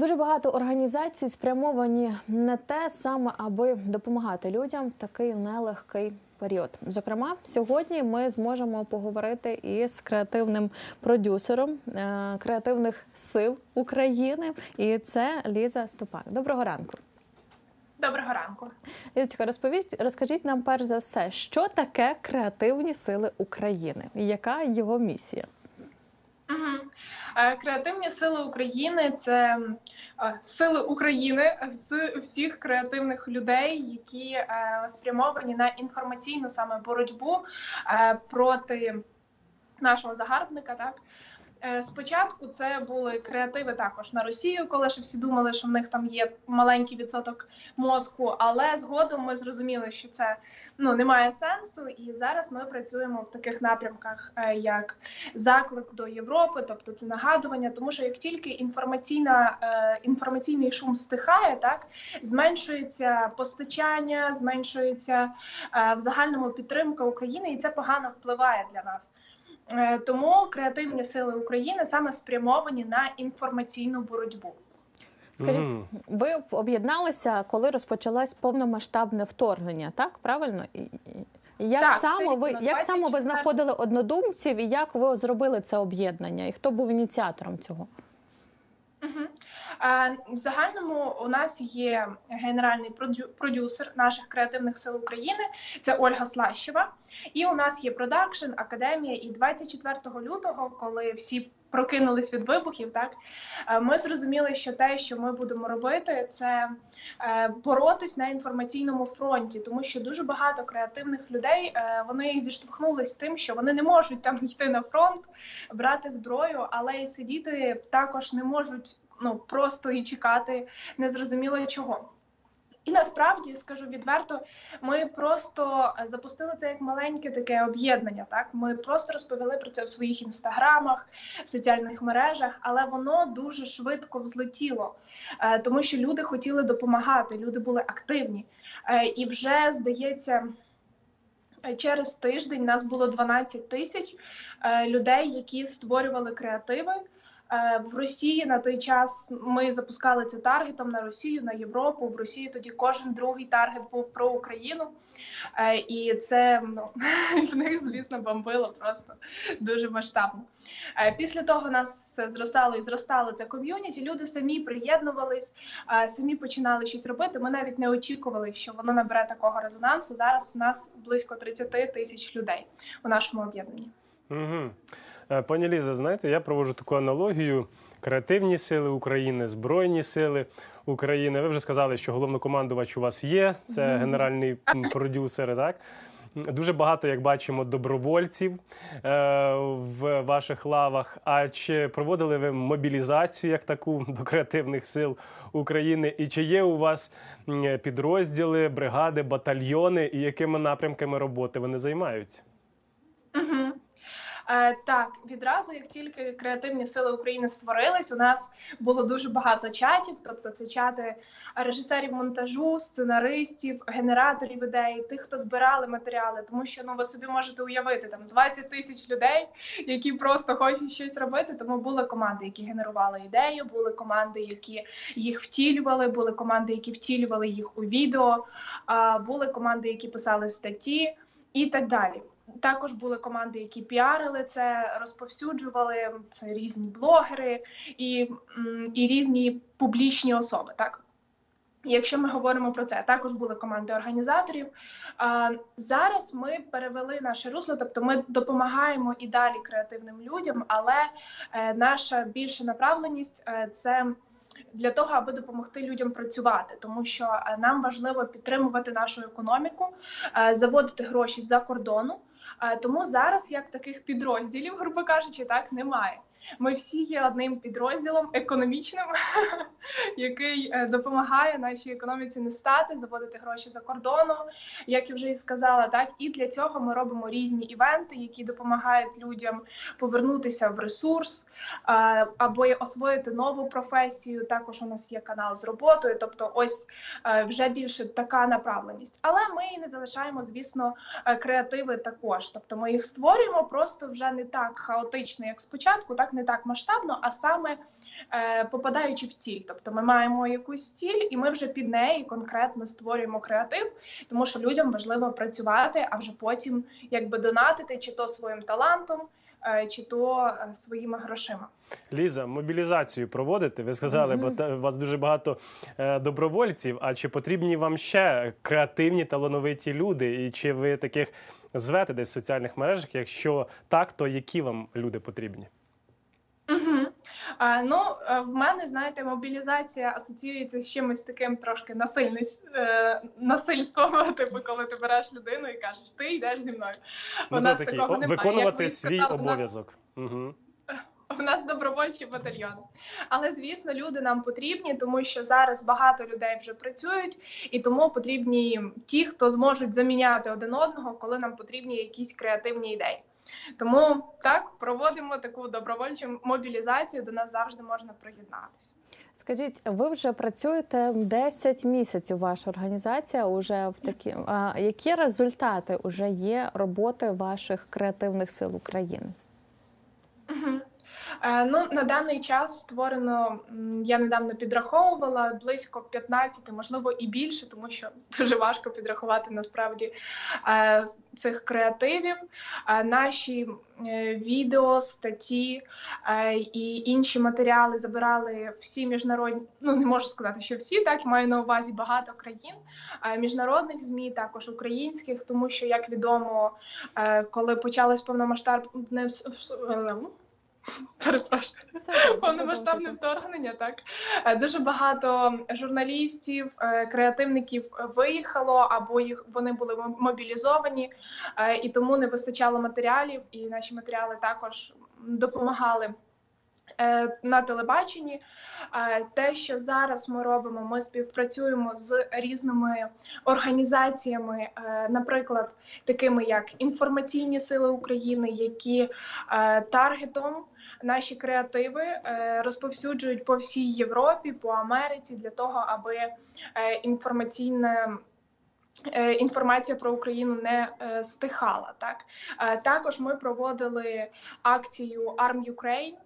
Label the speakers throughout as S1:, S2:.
S1: Дуже багато організацій спрямовані на те саме, аби допомагати людям в такий нелегкий період. Зокрема, сьогодні ми зможемо поговорити із креативним продюсером е, креативних сил України, і це Ліза Ступак. Доброго ранку.
S2: Доброго ранку.
S1: Лізочка, розповідь, розкажіть нам перш за все, що таке креативні сили України і яка його місія?
S2: Угу. Креативні сили України це е, сили України з всіх креативних людей, які е, спрямовані на інформаційну саме боротьбу е, проти нашого загарбника. Так Е, Спочатку це були креативи також на Росію, коли ще всі думали, що в них там є маленький відсоток мозку. Але згодом ми зрозуміли, що це ну не має сенсу, і зараз ми працюємо в таких напрямках, е, як заклик до Європи, тобто це нагадування, тому що як тільки інформаційна е, інформаційний шум стихає, так зменшується постачання, зменшується в загальному підтримка України, і це погано впливає для нас. Е, тому креативні сили України саме спрямовані на інформаційну боротьбу.
S1: Скажіть, mm. ви об'єдналися, коли розпочалось повномасштабне вторгнення, так правильно? Як
S2: так,
S1: саме ви як саме ви знаходили однодумців і як ви зробили це об'єднання? І хто був ініціатором цього?
S2: В загальному у нас є генеральний продюсер наших креативних сил України. Це Ольга Слащева. І у нас є продакшн, академія. І 24 лютого, коли всі прокинулись від вибухів, так ми зрозуміли, що те, що ми будемо робити, це е, боротись на інформаційному фронті, тому що дуже багато креативних людей е, вони зіштовхнулись з тим, що вони не можуть там йти на фронт, брати зброю, але й сидіти також не можуть ну просто і чекати незрозуміло чого. І насправді скажу відверто, ми просто запустили це як маленьке таке об'єднання. Так, ми просто розповіли про це в своїх інстаграмах, в соціальних мережах, але воно дуже швидко взлетіло, е, тому що люди хотіли допомагати, люди були активні. Е, і вже здається, через тиждень нас було 12 тисяч е, людей, які створювали креативи. Е, в Росії на той час ми запускали це таргетом на Росію, на Європу. В Росії тоді кожен другий таргет був про Україну, е, і це ну в них, звісно, бомбило просто дуже масштабно. Е, після того нас все зростало і зростало це ком'юніті. Люди самі приєднувались, самі починали щось робити. Ми навіть не очікували, що воно набере такого резонансу. Зараз в нас близько 30 тисяч людей у нашому об'єднанні.
S3: Угу. Е, пані Ліза, знаєте, я проводжу таку аналогію: креативні сили України, Збройні сили України. Ви вже сказали, що головнокомандувач у вас є, це генеральний продюсер. так? Дуже багато, як бачимо, добровольців е, в ваших лавах. А чи проводили ви мобілізацію як таку до креативних сил України? І чи є у вас підрозділи, бригади, батальйони, і якими напрямками роботи вони займаються?
S2: Е, так, відразу, як тільки креативні сили України створились, у нас було дуже багато чатів. Тобто, це чати режисерів монтажу, сценаристів, генераторів ідей, тих, хто збирали матеріали. Тому що ну ви собі можете уявити там 20 тисяч людей, які просто хочуть щось робити. Тому були команди, які генерували ідею, були команди, які їх втілювали, були команди, які втілювали їх у відео, були команди, які писали статті і так далі. Також були команди, які піарили це, розповсюджували це різні блогери і і різні публічні особи. Так, якщо ми говоримо про це, також були команди організаторів. А, Зараз ми перевели наше русло, тобто ми допомагаємо і далі креативним людям, але е, наша більша направленість е, це. Для того аби допомогти людям працювати, тому що е, нам важливо підтримувати нашу економіку, заводити гроші за кордону. Тому зараз як таких підрозділів, грубо кажучи, так немає. Ми всі є одним підрозділом економічним, який е, допомагає нашій економіці не стати, заводити гроші за кордоном, як я вже і сказала, так і для цього ми робимо різні івенти, які допомагають людям повернутися в ресурс або освоїти нову професію. Також у нас є канал з роботою, тобто, ось е, вже більше така направленість. Але ми не залишаємо, звісно, е, креативи також. Тобто, ми їх створюємо просто вже не так хаотично, як спочатку, так не так масштабно, а саме е, попадаючи в ціль. Тобто ми маємо якусь ціль, і ми вже під неї конкретно створюємо креатив, тому що людям важливо працювати, а вже потім якби донатити чи то своїм талантом, е, чи то е, своїми грошима.
S3: Ліза, мобілізацію проводите? Ви сказали, бо та- у вас дуже багато е, добровольців. А чи потрібні вам ще креативні талановиті люди? І чи ви таких звете десь в соціальних мережах? Якщо так, то які вам люди потрібні?
S2: А, ну, е, в мене, знаєте, мобілізація асоціюється з чимось таким трошки е, насильством, типу, коли ти береш людину і кажеш, ти йдеш зі мною. У
S3: Ну,
S2: нас
S3: такий,
S2: такого немає.
S3: Виконувати
S2: ви
S3: свій обов'язок. Угу.
S2: У нас добровольчі батальйони. Але звісно, люди нам потрібні, тому що зараз багато людей вже працюють, і тому потрібні ті, хто зможуть заміняти один одного, коли нам потрібні якісь креативні ідеї. Тому так проводимо таку добровольчу мобілізацію. До нас завжди можна приєднатися.
S1: Скажіть, ви вже працюєте 10 місяців. Ваша організація уже в такі. А які результати вже є роботи ваших креативних сил України?
S2: Е, Ну, на даний час створено, я недавно підраховувала близько 15, можливо, і більше, тому що дуже важко підрахувати насправді е, цих креативів. Е, Наші відео, статті і інші матеріали забирали всі міжнародні, ну не можу сказати, що всі, так маю на увазі багато країн, міжнародних змі, також українських, тому що, як відомо, коли почалось повномасштабне Перепрошую. Повномасштабне вторгнення, так Е, дуже багато журналістів, е, креативників виїхало або їх вони були мобілізовані, е, і тому не вистачало матеріалів. І наші матеріали також допомагали на телебаченні. Те, що зараз ми робимо, ми співпрацюємо з різними організаціями, наприклад, такими як інформаційні сили України, які таргетом наші креативи е, розповсюджують по всій Європі, по Америці для того, аби е, інформаційне. е, Інформація про Україну не стихала. Так також ми проводили акцію Arm Ukraine,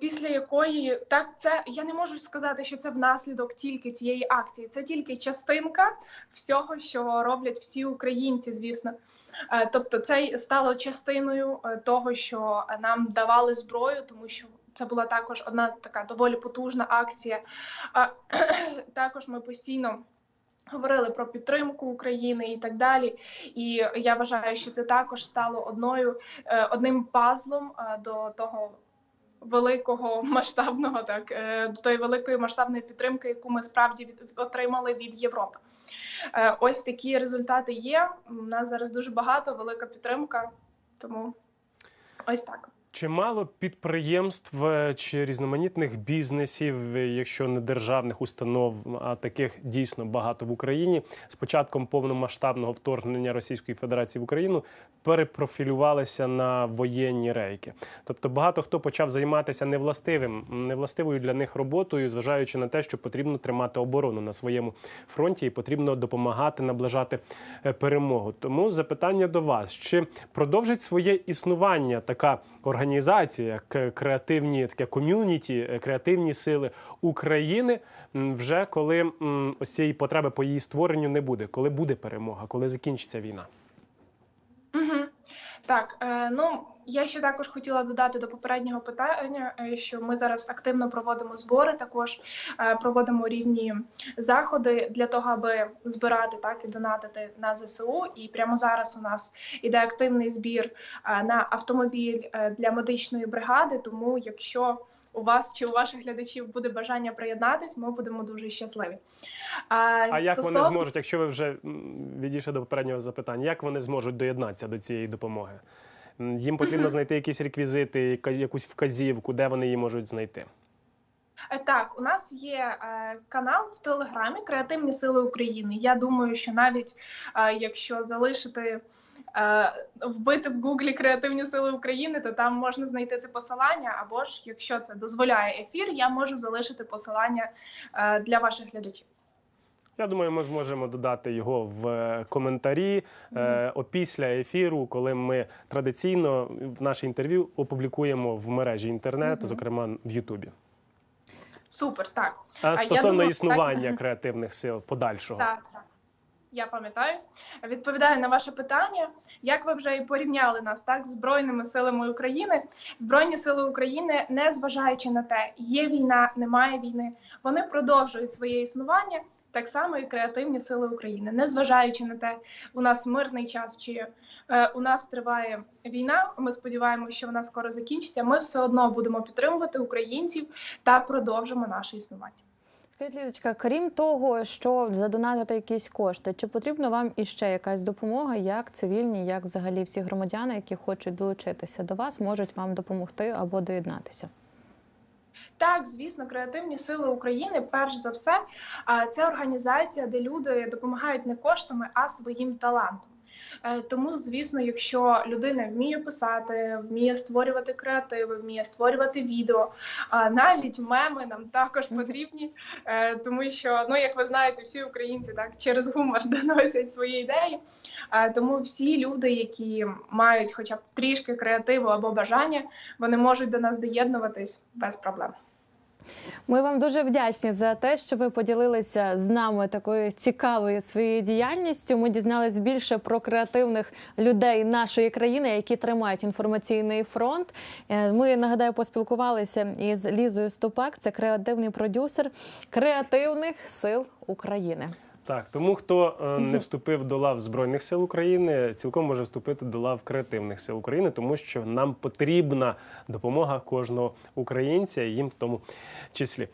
S2: після якої так це я не можу сказати, що це внаслідок тільки цієї акції. Це тільки частинка всього, що роблять всі українці, звісно. Е, Тобто, це стало частиною е, того, що нам давали зброю, тому що це була також одна така доволі потужна акція. А, Також ми постійно. Говорили про підтримку України і так далі, і я вважаю, що це також стало одною е, одним пазлом е, до того великого масштабного, так е, до тої великої масштабної підтримки, яку ми справді від, отримали від Європи. Е, Ось такі результати є. У нас зараз дуже багато, велика підтримка. Тому ось так.
S3: Чимало підприємств е, чи різноманітних бізнесів, е, якщо не державних установ, а таких дійсно багато в Україні. З початком повномасштабного вторгнення Російської Федерації в Україну перепрофілювалися на воєнні рейки. Тобто багато хто почав займатися невластивим, невластивою для них роботою, зважаючи на те, що потрібно тримати оборону на своєму фронті і потрібно допомагати наближати е, перемогу. Тому запитання до вас: чи продовжить своє існування така організація, як е, креативні таке ком'юніті, е, креативні сили України, вже коли ось цієї потреби по її створенню не буде, коли буде перемога, коли закінчиться війна?
S2: Угу. Так, е, ну я ще також хотіла додати до попереднього питання, е, що ми зараз активно проводимо збори, також е, проводимо різні заходи для того, аби збирати так і донатити на ЗСУ. І прямо зараз у нас іде активний збір е, на автомобіль для медичної бригади. Тому, якщо у вас чи у ваших глядачів буде бажання приєднатись, ми будемо дуже щасливі.
S3: А як вони зможуть, якщо ви вже відійшли до попереднього запитання, як вони зможуть доєднатися до цієї допомоги? Їм потрібно знайти якісь реквізити, якусь вказівку, де вони її можуть знайти.
S2: Е, Так, у нас є е, канал в Телеграмі Креативні Сили України. Я думаю, що навіть е, якщо залишити вбити в Гуглі Креативні Сили України, то там можна знайти це посилання. Або ж, якщо це дозволяє ефір, я можу залишити посилання для ваших глядачів.
S3: Я думаю, ми зможемо додати його в е, коментарі е, опісля ефіру, коли ми традиційно в наше інтерв'ю опублікуємо в мережі інтернет, зокрема в Ютубі.
S2: Супер, так.
S3: А стосовно
S2: думаю,
S3: існування креативних сил подальшого.
S2: Так, так. Я пам'ятаю. Відповідаю на ваше питання. Як ви вже і порівняли нас так з Збройними силами України? Збройні сили України, не зважаючи на те, є війна, немає війни, вони продовжують своє існування. Так само і креативні сили України, не зважаючи на те, у нас мирний час чи е, у нас триває війна. Ми сподіваємося, що вона скоро закінчиться. Ми все одно будемо підтримувати українців та продовжимо наше існування.
S1: Скажіть, Лізочка, крім того, що задонатити якісь кошти, чи потрібна вам іще якась допомога, як цивільні, як взагалі всі громадяни, які хочуть долучитися до вас, можуть вам допомогти або доєднатися?
S2: Так, звісно, креативні сили України, перш за все, це організація, де люди допомагають не коштами, а своїм талантом. Е, Тому, звісно, якщо людина вміє писати, вміє створювати креативи, вміє створювати відео, навіть меми нам також потрібні, е, тому що, ну як ви знаєте, всі українці так через гумор доносять свої ідеї. Е, Тому всі люди, які мають хоча б трішки креативу або бажання, вони можуть до нас доєднуватись без проблем.
S1: Ми вам дуже вдячні за те, що ви поділилися з нами такою цікавою своєю діяльністю. Ми дізналися більше про креативних людей нашої країни, які тримають інформаційний фронт. Е, Ми нагадаю поспілкувалися із Лізою Ступак. Це креативний продюсер креативних сил України.
S3: Так, тому хто е, не вступив до лав Збройних сил України, цілком може вступити до лав креативних сил України, тому що нам потрібна допомога кожного українця, і їм в тому числі.